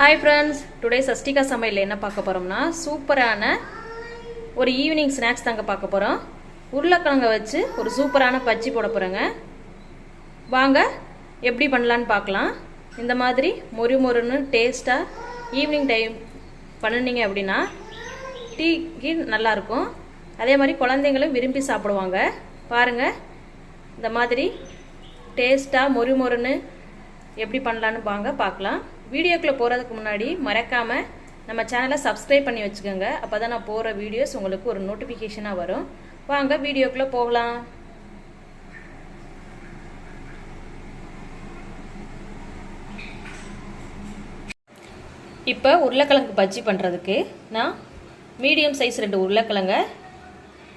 Hi friends today Shashtika சமையல் என்ன பார்க்க போகிறோம்னா சூப்பரான ஒரு ஈவினிங் ஸ்நாக்ஸ் தாங்க பார்க்க போகிறோம் உருளைக்கிழங்க வச்சு ஒரு சூப்பரான பஜ்ஜி போட போகிறோங்க வாங்க எப்படி பண்ணலான்னு பார்க்கலாம். இந்த மாதிரி மொறு மொறுன்னு டேஸ்ட்டாக ஈவினிங் டைம் பண்ணினீங்க அப்படின்னா டீக்கு நல்லாயிருக்கும் அதே மாதிரி குழந்தைங்களும் விரும்பி சாப்பிடுவாங்க. பாருங்கள் இந்த மாதிரி டேஸ்ட்டாக மொறு மொறுன்னு எப்படி பண்ணலான்னு வாங்க பார்க்கலாம். வீடியோக்குள்ளே போகிறதுக்கு முன்னாடி மறக்காமல் நம்ம சேனலை சப்ஸ்கிரைப் பண்ணி வச்சுக்கோங்க. அப்போ தான் நான் போகிற வீடியோஸ் உங்களுக்கு ஒரு நோட்டிஃபிகேஷனாக வரும். வாங்க வீடியோக்குள்ளே போகலாம். இப்போ உருளைக்கிழங்கு பஜ்ஜி பண்ணுறதுக்கு நான் மீடியம் சைஸ் ரெண்டு உருளைக்கிழங்க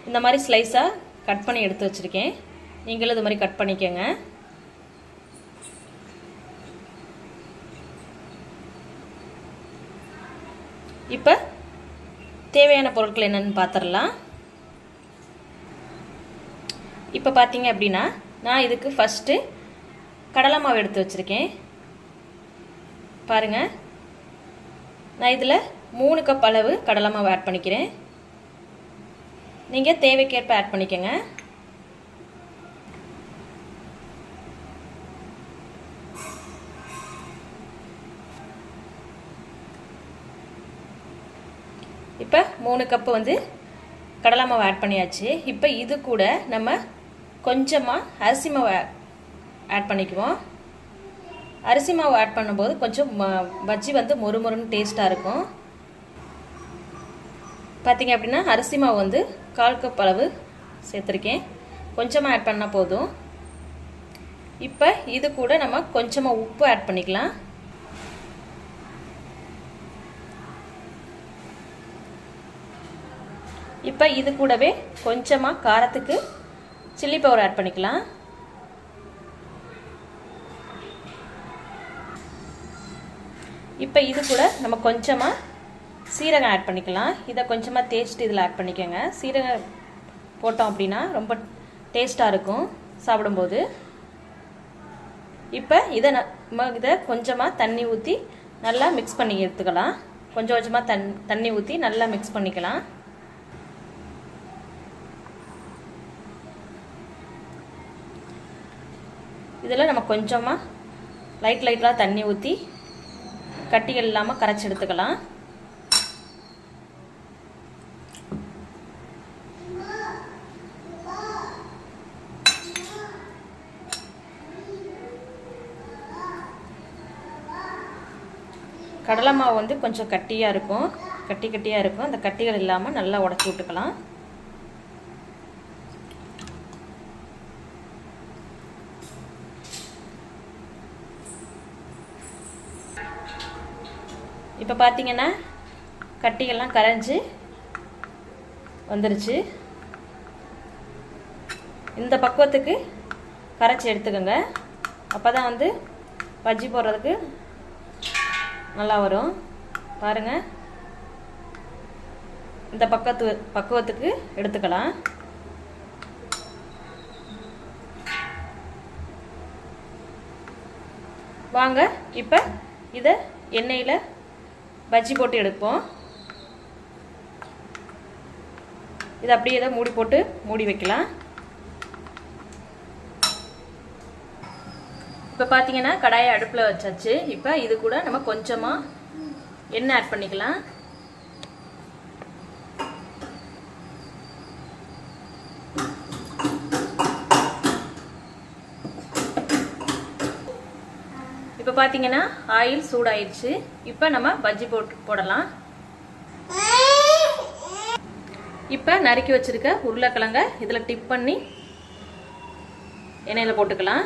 இந்த மாதிரி ஸ்லைஸாக கட் பண்ணி எடுத்து வச்சுருக்கேன். நீங்களும் இது மாதிரி கட் பண்ணிக்கோங்க. இப்போ தேவையான பொருட்கள் என்னென்னு பார்த்துடலாம் இப்போ பார்த்தீங்க அப்படின்னா நான் இதுக்கு ஃபஸ்ட்டு கடலை மாவு எடுத்து வச்சுருக்கேன். பாருங்கள் நான் இதில் மூணு கப் அளவு கடலை மாவு ஆட் பண்ணிக்கிறேன். நீங்கள் தேவைக்கேற்ப ஆட் பண்ணிக்கோங்க. இப்போ மூணு கப்பு வந்து கடலை மாவு ஆட் பண்ணியாச்சு. இப்போ இது கூட நம்ம கொஞ்சமாக அரிசி மாவு ஆட் பண்ணிக்குவோம். அரிசி மாவு ஆட் பண்ணும்போது கொஞ்சம் பஜ்ஜி வந்து மொறு மொறுன்னு டேஸ்ட்டாக இருக்கும். பார்த்திங்க அப்படின்னா அரிசி மாவு வந்து கால் கப் அளவு சேர்த்துருக்கேன். கொஞ்சமாக ஆட் பண்ணால் போதும். இப்போ இது கூட நம்ம கொஞ்சமாக உப்பு ஆட் பண்ணிக்கலாம். இப்போ இது கூடவே கொஞ்சமாக காரத்துக்கு சில்லி பவுடர் ஆட் பண்ணிக்கலாம். இப்போ இது கூட நம்ம கொஞ்சமாக சீரகம் ஆட் பண்ணிக்கலாம். இதை கொஞ்சமாக டேஸ்ட் இதில் ஆட் பண்ணிக்கோங்க. சீரகம் போட்டோம் அப்படின்னா ரொம்ப டேஸ்ட்டாக இருக்கும் சாப்பிடும்போது. இப்போ இதை நம்ம இதை கொஞ்சமாக தண்ணி ஊற்றி நல்லா மிக்ஸ் பண்ணி எடுத்துக்கலாம். கொஞ்சம் கொஞ்சமாக தண் தண்ணி ஊற்றி நல்லா மிக்ஸ் பண்ணிக்கலாம். இதில் நம்ம கொஞ்சமாக லைட் லைட்டாக தண்ணி ஊற்றி கட்டிகள் இல்லாமல் கரைச்சி எடுத்துக்கலாம். கடலை மாவு வந்து கொஞ்சம் கட்டியாக இருக்கும். கட்டி கட்டியாக இருக்கும். அந்த கட்டிகள் இல்லாமல் நல்லா உடச்சி விட்டுக்கலாம். இப்போ பார்த்தீங்கன்னா கட்டிகள்லாம் கரைஞ்சி வந்துருச்சு. இந்த பக்குவத்துக்கு கரைச்சி எடுத்துக்கோங்க. அப்போ தான் வந்து பஜ்ஜி போடுறதுக்கு நல்லா வரும். பாருங்கள் இந்த பக்கத்து பக்குவத்துக்கு எடுத்துக்கலாம். வாங்க இப்போ இதை எண்ணெயில் பஜ்ஜி போட்டு எடுப்போம். இது அப்படியே தான் மூடி போட்டு மூடி வைக்கலாம். இப்போ பார்த்தீங்கன்னா கடாயை அடுப்பில் வச்சாச்சு. இப்போ இது கூட நம்ம கொஞ்சமாக எண்ணெய் ஆட் பண்ணிக்கலாம். இப்போ பார்த்தீங்கன்னா ஆயில் சூடாயிடுச்சு இப்போ நம்ம பஜ்ஜி போட்டு போடலாம். இப்போ நறுக்கி வச்சுருக்க உருளைக்கிழங்க இதில் டிப் பண்ணி எண்ணெயில் போட்டுக்கலாம்.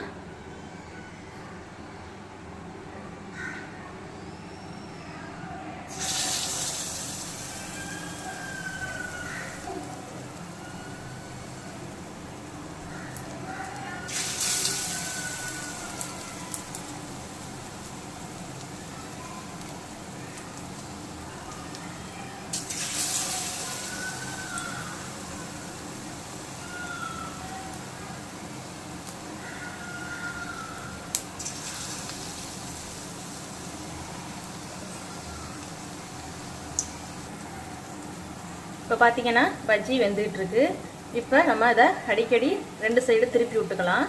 இப்போ பார்த்தீங்கன்னா பஜ்ஜி வெந்துகிட்டு இருக்கு இப்போ நம்ம அதை அடிக்கடி ரெண்டு சைடு திருப்பி விட்டுக்கலாம்.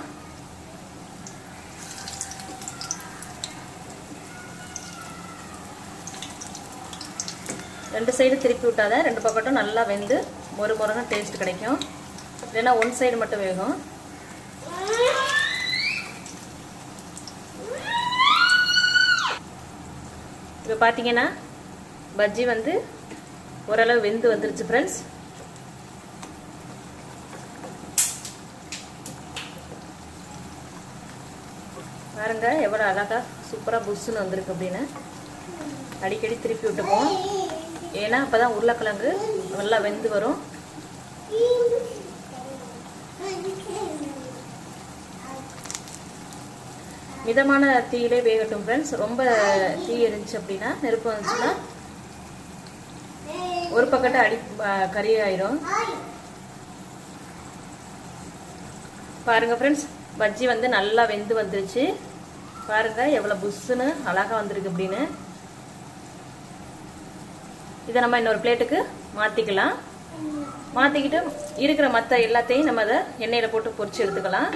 ரெண்டு சைடு திருப்பி விட்டாத ரெண்டு பக்கட்டும் நல்லா வெந்து மொறு மொறுன்னு டேஸ்ட் கிடைக்கும். இல்லைன்னா ஒன் சைடு மட்டும் வேகும். இப்போ பார்த்தீங்கன்னா பஜ்ஜி வந்து ஓரளவு வெந்து வந்துருச்சு ஃப்ரெண்ட்ஸ் பாருங்க எவ்வளோ அழகாக சூப்பராக புஷ்ஷுன்னு வந்திருக்கு அப்படின்னு. அடிக்கடி திருப்பி விட்டுப்போம் ஏன்னா அப்போ தான் உருளைக்கிழங்கு நல்லா வெந்து வரும். மிதமான தீயிலே வேகட்டும் ஃப்ரெண்ட்ஸ் ரொம்ப தீ இருந்துச்சு அப்படின்னா நெருப்பு வந்துச்சுன்னா ஒரு பக்கத்தை அடி கறி ஆயிரும் பாருங்க ஃப்ரெண்ட்ஸ் பஜ்ஜி வந்து நல்லா வெந்து வந்துருச்சு. பாருங்க எவ்வளோ புஷ்ஷுன்னு அழகாக வந்திருக்கு அப்படின்னு. இதை நம்ம இன்னொரு பிளேட்டுக்கு மாற்றிக்கலாம் மாற்றிக்கிட்டு இருக்கிற மற்ற எல்லாத்தையும் நம்ம அதை எண்ணெயில் போட்டு பொரிச்சு எடுத்துக்கலாம்.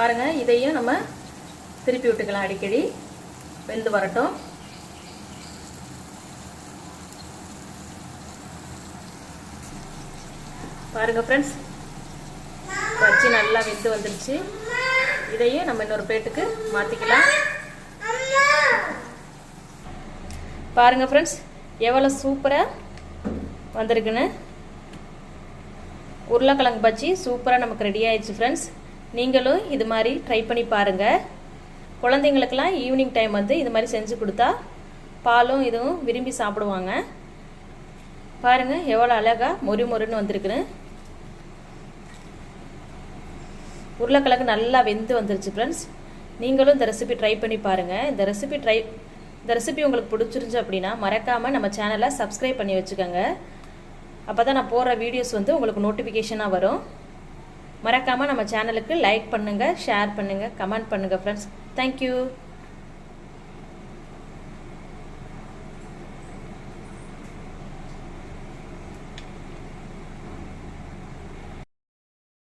பாருங்க இதையும் நம்ம திருப்பி விட்டுக்கலாம் அடிக்கடி. வெந்து வரட்டும். பாருங்க ஃப்ரெண்ட்ஸ் வச்சு நல்லா வெந்து வந்துருச்சு. இதையும் நம்ம இன்னொரு பிளேட்டுக்கு மாற்றிக்கலாம் பாருங்க ஃப்ரெண்ட்ஸ் எவ்வளோ சூப்பராக வந்திருக்குன்னு. உருளைக்கிழங்கு பஜ்ஜி சூப்பராக நமக்கு ரெடி ஆயிடுச்சு ஃப்ரெண்ட்ஸ் நீங்களும் இது மாதிரி ட்ரை பண்ணி பாருங்கள் குழந்தைங்களுக்கெல்லாம் ஈவினிங் டைம் வந்து இது மாதிரி செஞ்சு கொடுத்தா பாலும் இதுவும் விரும்பி சாப்பிடுவாங்க. பாருங்கள் எவ்வளோ அழகாக மொறு மொறுன்னு வந்திருக்குன்னு. உருளைக்கிழங்கு நல்லா வெந்து வந்துருச்சு ஃப்ரெண்ட்ஸ் நீங்களும் இந்த ரெசிபி ட்ரை பண்ணி பாருங்கள் இந்த ரெசிபி ட்ரை இந்த ரெசிபி உங்களுக்கு பிடிச்சிருந்துச்சு அப்படின்னா மறக்காமல் நம்ம சேனலை சப்ஸ்கிரைப் பண்ணி வச்சுக்கோங்க. அப்போ தான் நான் போடுற வீடியோஸ் வந்து உங்களுக்கு நோட்டிஃபிகேஷனாக வரும். மறக்காமல் நம்ம சேனலுக்கு லைக் பண்ணுங்கள் ஷேர் பண்ணுங்கள் கமெண்ட் பண்ணுங்கள் ஃப்ரெண்ட்ஸ் தேங்க்யூ